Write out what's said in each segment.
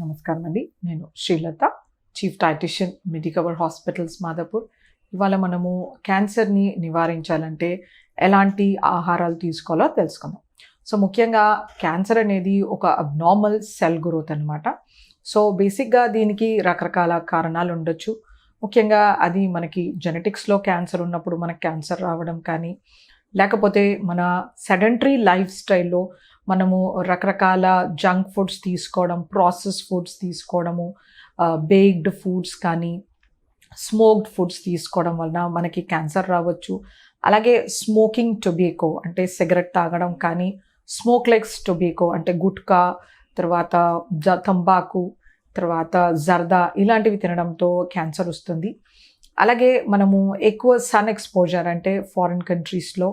నమస్కారం అండి. నేను Srilatha chief dietitian Medicover hospitals Madhapur. ఇవాళ మనము క్యాన్సర్ని నివారించాలంటే ఎలాంటి ఆహారాలు తీసుకోవాలో తెలుసుకుందాం. సో ముఖ్యంగా క్యాన్సర్ అనేది ఒక అబ్నార్మల్ సెల్ గ్రోత్ అనమాట సో బేసిక్గా దీనికి రకరకాల కారణాలు ఉండొచ్చు. ముఖ్యంగా అది మనకి జెనెటిక్స్లో క్యాన్సర్ ఉన్నప్పుడు మనకు క్యాన్సర్ రావడం కానీ లేకపోతే మన సెడెంటరీ లైఫ్ స్టైల్లో మనము రకరకాల జంక్ ఫుడ్స్ తీసుకోవడం ప్రాసెస్ ఫుడ్స్ తీసుకోవడము బేక్డ్ ఫుడ్స్ కానీ స్మోక్డ్ ఫుడ్స్ తీసుకోవడం వలన మనకి క్యాన్సర్ రావచ్చు. అలాగే స్మోకింగ్ టొబేకో అంటే సిగరెట్ తాగడం కానీ స్మోక్ లెగ్స్ టొబేకో అంటే గుట్కా తర్వాత జ తంబాకు తర్వాత జర్దా ఇలాంటివి తినడంతో క్యాన్సర్ వస్తుంది. అలాగే మనము ఎక్కువ సన్ ఎక్స్పోజర్ అంటే ఫారిన్ కంట్రీస్లో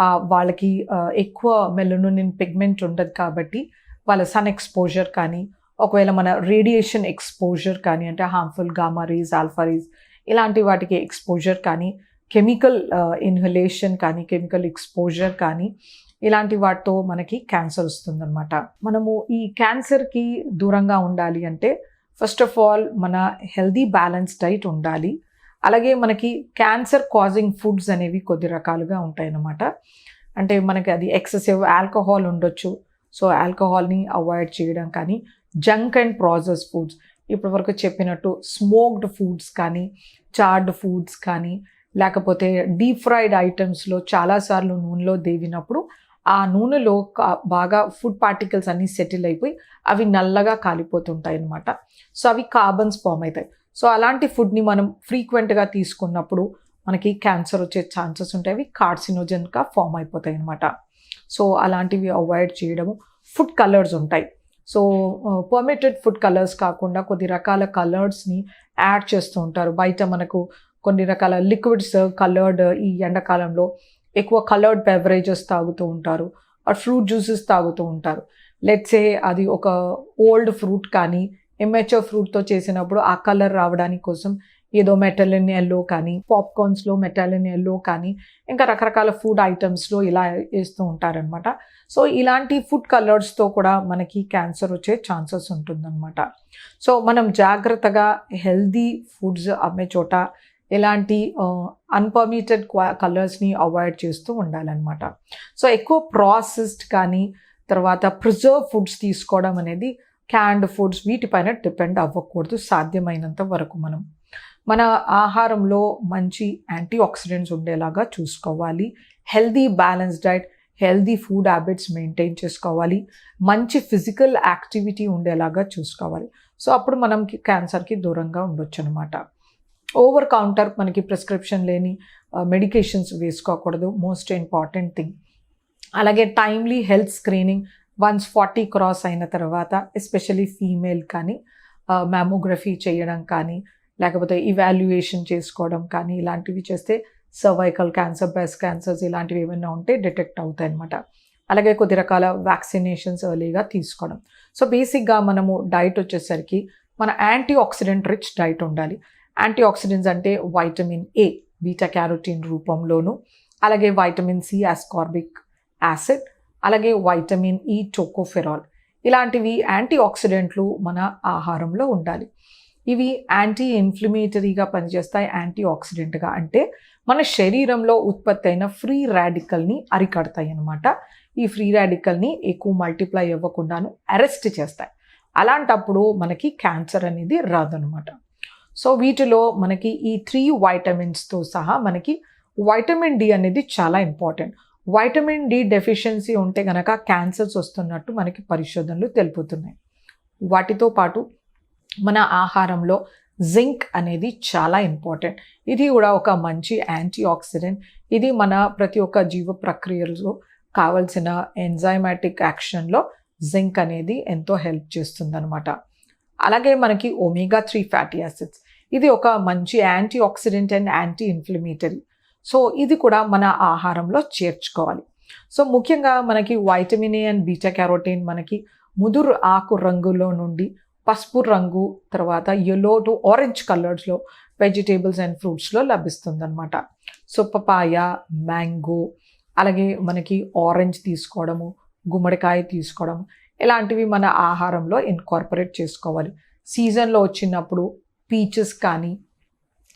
వాళ్ళకి ఎక్కువ మెలనోనిన్ పిగ్మెంట్ ఉండదు కాబట్టి వాళ్ళ సన్ ఎక్స్పోజర్ కానీ ఒకవేళ మన రేడియేషన్ ఎక్స్పోజర్ కానీ అంటే హార్మ్ఫుల్ గామా రేస్ ఆల్ఫా ఇలాంటి వాటికి ఎక్స్పోజర్ కానీ కెమికల్ ఇన్హలేషన్ కానీ కెమికల్ ఎక్స్పోజర్ కానీ ఇలాంటి వాటితో మనకి క్యాన్సర్ వస్తుందన్నమాట. మనము ఈ క్యాన్సర్కి దూరంగా ఉండాలి అంటే ఫస్ట్ ఆఫ్ ఆల్ మన హెల్దీ బ్యాలెన్స్ డైట్ ఉండాలి. అలాగే మనకి క్యాన్సర్ కాజింగ్ ఫుడ్స్ అనేవి కొద్ది రకాలుగా ఉంటాయి అన్నమాట అంటే మనకి అది ఎక్సెసివ్ ఆల్కహాల్ ఉండొచ్చు. సో ఆల్కహాల్ని అవాయిడ్ చేయడం కానీ జంక్ అండ్ ప్రాసెస్ ఫుడ్స్ ఇప్పటివరకు చెప్పినట్టు స్మోక్డ్ ఫుడ్స్ కానీ చార్డ్ ఫుడ్స్ కానీ లేకపోతే డీప్ ఫ్రైడ్ ఐటమ్స్లో చాలాసార్లు నూనెలో దేవినప్పుడు ఆ నూనెలో బాగా ఫుడ్ పార్టికల్స్ అన్నీ సెటిల్ అయిపోయి అవి నల్లగా కాలిపోతుంటాయి అన్నమాట. సో అవి కార్బన్స్ ఫామ్ అవుతాయి. సో అలాంటి ఫుడ్ని మనం ఫ్రీక్వెంట్గా తీసుకున్నప్పుడు మనకి క్యాన్సర్ వచ్చే ఛాన్సెస్ ఉంటాయి. అవి కార్సినోజన్గా ఫామ్ అయిపోతాయి అనమాట సో అలాంటివి అవాయిడ్ చేయడము. ఫుడ్ కలర్స్ ఉంటాయి. సో పర్మిటెడ్ ఫుడ్ కలర్స్ కాకుండా కొద్ది రకాల కలర్స్ని యాడ్ చేస్తూ ఉంటారు. బయట మనకు కొన్ని రకాల లిక్విడ్స్ కలర్డ్ ఈ ఎండాకాలంలో ఎక్కువ కలర్డ్ బెవరేజెస్ తాగుతూ ఉంటారు ఆ ఫ్రూట్ జ్యూసెస్ తాగుతూ ఉంటారు. లెట్సే అది ఒక ఓల్డ్ ఫ్రూట్ కానీ ఎమ్మెచో ఫ్రూట్తో చేసినప్పుడు ఆ కలర్ రావడానికి కోసం ఏదో మెటలిన్ ఎల్లో కానీ పాప్కార్న్స్లో మెటాలిన్ ఎల్లో కానీ ఇంకా రకరకాల ఫుడ్ ఐటమ్స్లో ఇలా వేస్తూ ఉంటారనమాట సో ఇలాంటి ఫుడ్ కలర్స్తో కూడా మనకి క్యాన్సర్ వచ్చే ఛాన్సెస్ ఉంటుందన్నమాట. సో మనం జాగ్రత్తగా హెల్దీ ఫుడ్స్ అమ్మే చోట ఎలాంటి అన్పర్మిటెడ్ కలర్స్ని అవాయిడ్ చేస్తూ ఉండాలన్నమాట. సో ఎక్కువ ప్రాసెస్డ్ కానీ తర్వాత ప్రిజర్వ్ ఫుడ్స్ తీసుకోవడం అనేది క్యాండ్ ఫుడ్స్ వీటిపైన డిపెండ్ అవ్వకూడదు సాధ్యమైనంత వరకు మనం. మన ఆహారంలో మంచి యాంటీ ఆక్సిడెంట్స్ ఉండేలాగా చూసుకోవాలి. Healthy balance diet healthy food habits maintain చేసుకోవాలి. మంచి ఫిజికల్ యాక్టివిటీ ఉండేలాగా చూసుకోవాలి. సో అప్పుడు మనం క్యాన్సర్కి దూరంగా ఉండొచ్చు అనమాట ఓవర్ కౌంటర్ మనకి ప్రిస్క్రిప్షన్ లేని మెడికేషన్స్ వేసుకోకూడదు. Most important thing. అలాగే timely health screening once forty cross అయిన తర్వాత ఎస్పెషలీ ఫీమేల్ కానీ మ్యామోగ్రఫీ చేయడం కానీ లేకపోతే ఇవాల్యుయేషన్ చేసుకోవడం కానీ ఇలాంటివి చేస్తే సర్వైకల్ క్యాన్సర్ బ్రెస్ట్ క్యాన్సర్స్ ఇలాంటివి ఏమైనా ఉంటే డిటెక్ట్ అవుతాయి అన్నమాట అలాగే కొద్ది రకాల వ్యాక్సినేషన్స్ ఎర్లీగా తీసుకోవడం. సో బేసిక్గా మనము డైట్ వచ్చేసరికి మన యాంటీ ఆక్సిడెంట్ రిచ్ డైట్ ఉండాలి. యాంటీ ఆక్సిడెంట్స్ అంటే వైటమిన్ ఏ బీటా క్యారోటీన్ రూపంలోను అలాగే వైటమిన్ సి ఆస్కార్బిక్ యాసిడ్ అలాగే వైటమిన్ ఈ టోకోఫెరాల్ ఇలాంటివి యాంటీ ఆక్సిడెంట్లు మన ఆహారంలో ఉండాలి. ఇవి యాంటీ ఇన్ఫ్లమేటరీగా పనిచేస్తాయి యాంటీ ఆక్సిడెంట్గా అంటే మన శరీరంలో ఉత్పత్తి అయిన ఫ్రీ రాడికల్ని అరికడతాయి అనమాట ఈ ఫ్రీ రాడికల్ని ఎక్కువ మల్టిప్లై అవ్వకుండాను అరెస్ట్ చేస్తాయి. అలాంటప్పుడు మనకి క్యాన్సర్ అనేది రాదనమాట సో వీటిలో మనకి ఈ త్రీ వైటమిన్స్తో సహా మనకి వైటమిన్ డి అనేది చాలా ఇంపార్టెంట్ వైటమిన్ డి డెఫిషియన్సీ ఉంటే గనక క్యాన్సర్స్ వస్తున్నట్టు మనకి పరిశోధనలు తెలుపుతున్నాయి. వాటితో పాటు మన ఆహారంలో జింక్ అనేది చాలా ఇంపార్టెంట్ ఇది కూడా ఒక మంచి యాంటీ ఆక్సిడెంట్ ఇది మన ప్రతి ఒక్క జీవ ప్రక్రియలో కావలసిన ఎంజైమాటిక్ యాక్షన్లో జింక్ అనేది ఎంతో హెల్ప్ చేస్తుందనమాట అలాగే మనకి ఒమేగా త్రీ ఫ్యాటీ యాసిడ్స్ ఇది ఒక మంచి anti oxidant and anti inflammatory so ఇది కూడా మన ఆహారంలో చేర్చుకోవాలి. సో ముఖ్యంగా మనకి vitamin A and beta carotene మనకి ముదురు ఆకు రంగులో నుండి పసుపు రంగు తర్వాత ఎల్లో టు ఆరెంజ్ కలర్స్లో వెజిటేబుల్స్ అండ్ ఫ్రూట్స్లో లభిస్తుంది అనమాట సో పపాయ మ్యాంగో అలాగే మనకి ఆరెంజ్ తీసుకోవడము గుమ్మడికాయ తీసుకోవడం ఇలాంటివి మన ఆహారంలో ఇన్కార్పొరేట్ చేసుకోవాలి. సీజన్లో వచ్చినప్పుడు పీచెస్ కానీ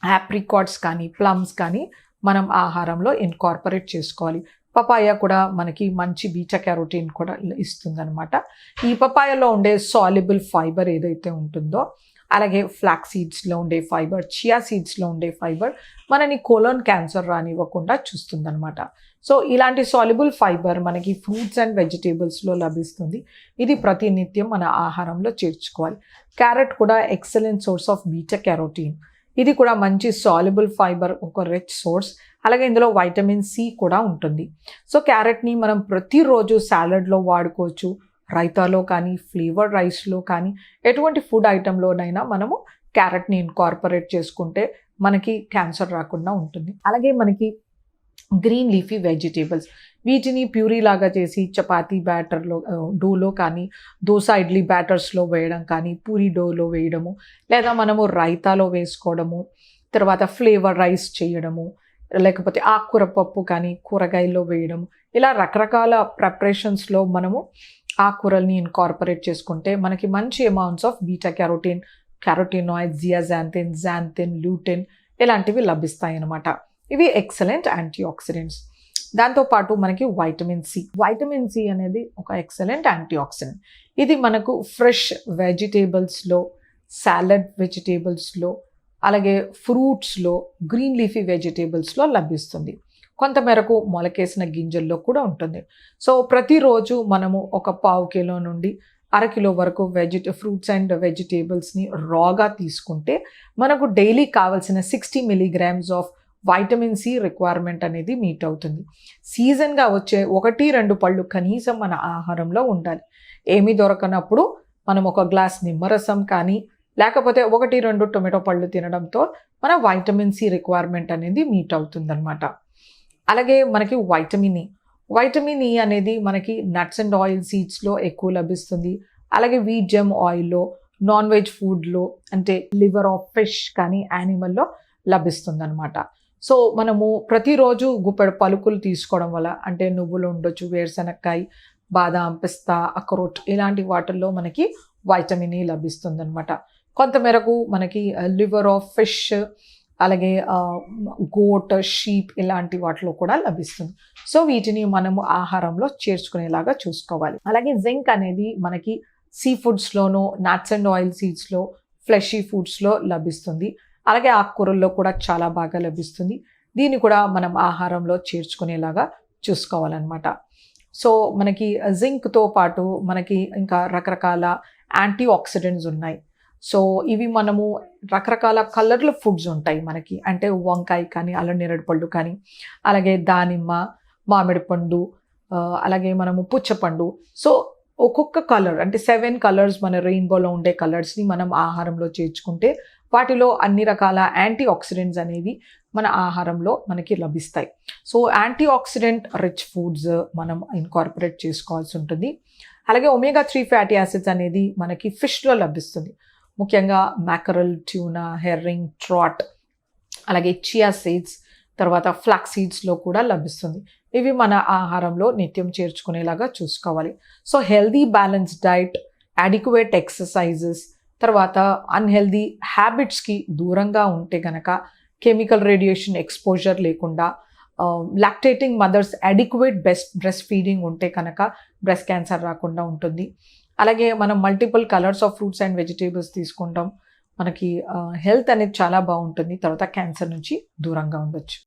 యాప్రికాట్స్ కానీ ప్లమ్స్ కానీ మనం ఆహారంలో ఇన్కార్పొరేట్ చేసుకోవాలి. పపాయ కూడా మనకి మంచి బీటా క్యారోటీన్ కూడా ఇస్తుందనమాట ఈ పపాయలో ఉండే సాల్యుబుల్ ఫైబర్ ఏదైతే ఉంటుందో అలాగే ఫ్లాక్ సీడ్స్లో ఉండే ఫైబర్ చియా సీడ్స్లో ఉండే ఫైబర్ మనని కోలోన్ క్యాన్సర్ రానివ్వకుండా చూస్తుందనమాట సో ఇలాంటి సాల్యుబుల్ ఫైబర్ మనకి ఫ్రూట్స్ అండ్ వెజిటేబుల్స్లో లభిస్తుంది. ఇది ప్రతినిత్యం మన ఆహారంలో చేర్చుకోవాలి. క్యారెట్ కూడా excellent source of beta carotene ఇది కూడా మంచి సాల్యుబుల్ ఫైబర్ ఒక రిచ్ సోర్స్ అలాగే ఇందులో వైటమిన్ సి కూడా ఉంటుంది. సో క్యారెట్ని మనం ప్రతిరోజు సాలడ్లో వాడుకోవచ్చు. రైతాలో కానీ ఫ్లేవర్డ్ రైస్లో కానీ ఎటువంటి ఫుడ్ ఐటెంలోనైనా మనము క్యారెట్ని ఇన్కార్పొరేట్ చేసుకుంటే మనకి క్యాన్సర్ రాకుండా ఉంటుంది. అలాగే మనకి గ్రీన్ లీఫీ వెజిటేబుల్స్ వీటిని ప్యూరీ లాగా చేసి చపాతీ బ్యాటర్లో డోలో కానీ దోశ ఇడ్లీ బ్యాటర్స్లో వేయడం కానీ పూరి డోలో వేయడము లేదా మనము రైతాలో వేసుకోవడము తర్వాత ఫ్లేవర్ రైస్ చేయడము లేకపోతే ఆకుకూర పప్పు కానీ కూరగాయల్లో వేయడము ఇలా రకరకాల ప్రిపరేషన్స్లో మనము ఆకుకూరల్ని ఇన్కార్పొరేట్ చేసుకుంటే మనకి మంచి amounts of beta carotene carotenoid zeaxanthin xanthin lutein ఇలాంటివి లభిస్తాయి అన్నమాట ఇవి ఎక్సలెంట్ యాంటీ ఆక్సిడెంట్స్ దాంతోపాటు మనకి వైటమిన్ సి వైటమిన్ సి అనేది ఒక ఎక్సలెంట్ యాంటీ ఆక్సిడెంట్ ఇది మనకు ఫ్రెష్ వెజిటేబుల్స్లో సాలడ్ వెజిటేబుల్స్లో అలాగే ఫ్రూట్స్లో గ్రీన్ లీఫీ వెజిటేబుల్స్లో లభిస్తుంది. కొంతమేరకు మొలకేసిన గింజల్లో కూడా ఉంటుంది. సో ప్రతిరోజు మనము ఒక పావు కిలో నుండి అరకిలో వరకు వెజిట ఫ్రూట్స్ అండ్ వెజిటేబుల్స్ని రాగా తీసుకుంటే మనకు డైలీ కావాల్సిన sixty milligrams of vitamin C requirement అనేది మీట్ అవుతుంది. సీజన్గా వచ్చే ఒకటి రెండు పళ్ళు కనీసం మన ఆహారంలో ఉండాలి. ఏమీ దొరకనప్పుడు మనం ఒక గ్లాస్ నిమ్మరసం కానీ లేకపోతే ఒకటి రెండు టొమాటో పళ్ళు తినడంతో మన వైటమిన్ సి రిక్వైర్మెంట్ అనేది మీట్ అవుతుందన్నమాట. అలాగే మనకి వైటమిన్ ఈ వైటమిన్ ఈ అనేది మనకి నట్స్ అండ్ ఆయిల్ సీడ్స్లో ఎక్కువ లభిస్తుంది. అలాగే వీట్ జెమ్ ఆయిల్లో నాన్ వెజ్ ఫుడ్లో అంటే లివర్ ఆఫ్ ఫిష్ కానీ యానిమల్లో లభిస్తుంది అనమాట సో మనము ప్రతిరోజు గుప్పెడు పలుకులు తీసుకోవడం వల్ల అంటే నువ్వులు ఉండొచ్చు వేరుశనక్కాయ బాదాం పిస్తా అక్రోట్ ఇలాంటి వాటిల్లో మనకి వైటమిన్ ఈ e లభిస్తుంది అనమాట కొంతమేరకు మనకి లివర్ ఆఫ్ ఫిష్ అలాగే గోట్ షీప్ ఇలాంటి వాటిలో కూడా లభిస్తుంది. సో వీటిని మనము ఆహారంలో చేర్చుకునేలాగా చూసుకోవాలి. అలాగే జింక్ అనేది మనకి సీ ఫుడ్స్లోనూ నట్స్ అండ్ ఆయిల్ సీడ్స్లో ఫ్లెషీ ఫుడ్స్లో లభిస్తుంది. అలాగే ఆకుకూరల్లో కూడా చాలా బాగా లభిస్తుంది. దీన్ని కూడా మనం ఆహారంలో చేర్చుకునేలాగా చూసుకోవాలన్నమాట. సో మనకి జింక్తో పాటు మనకి ఇంకా రకరకాల యాంటీ ఆక్సిడెంట్స్ ఉన్నాయి. సో ఇవి మనము రకరకాల కలర్ల ఫుడ్స్ ఉంటాయి మనకి. అంటే వంకాయ కానీ అల్లం నేరేడు పళ్ళు కానీ అలాగే దానిమ్మ మామిడి పండు అలాగే మనము పుచ్చపండు. సో ఒక్కొక్క కలర్ అంటే సెవెన్ కలర్స్ మన రెయిన్బోలో ఉండే కలర్స్ని మనం ఆహారంలో చేర్చుకుంటే వాటిలో అన్ని రకాల యాంటీ ఆక్సిడెంట్స్ అనేవి మన ఆహారంలో మనకి లభిస్తాయి. So anti oxidant rich foods మనం ఇన్కార్పొరేట్ చేసుకోవాల్సి ఉంటుంది. అలాగే ఒమేగా త్రీ ఫ్యాటీ యాసిడ్స్ అనేది మనకి ఫిష్లో లభిస్తుంది. ముఖ్యంగా మ్యాకరల్ ట్యూనా హెర్రింగ్ ట్రాట్ అలాగే చియా సీడ్స్ తర్వాత ఫ్లాక్ సీడ్స్లో కూడా లభిస్తుంది. ఇవి మన ఆహారంలో నిత్యం చేర్చుకునేలాగా చూసుకోవాలి. So healthy balance diet adequate exercises తర్వాత అన్హెల్దీ హ్యాబిట్స్కి దూరంగా ఉంటే గనక కెమికల్ రేడియేషన్ ఎక్స్పోజర్ లేకుండా lactating mothers adequate best breast feeding ఉంటే కనుక బ్రెస్ట్ క్యాన్సర్ రాకుండా ఉంటుంది. అలాగే మనం multiple colours of fruits and vegetables తీసుకుంటాం. మనకి హెల్త్ అనేది చాలా బాగుంటుంది. తర్వాత క్యాన్సర్ నుంచి దూరంగా ఉండొచ్చు.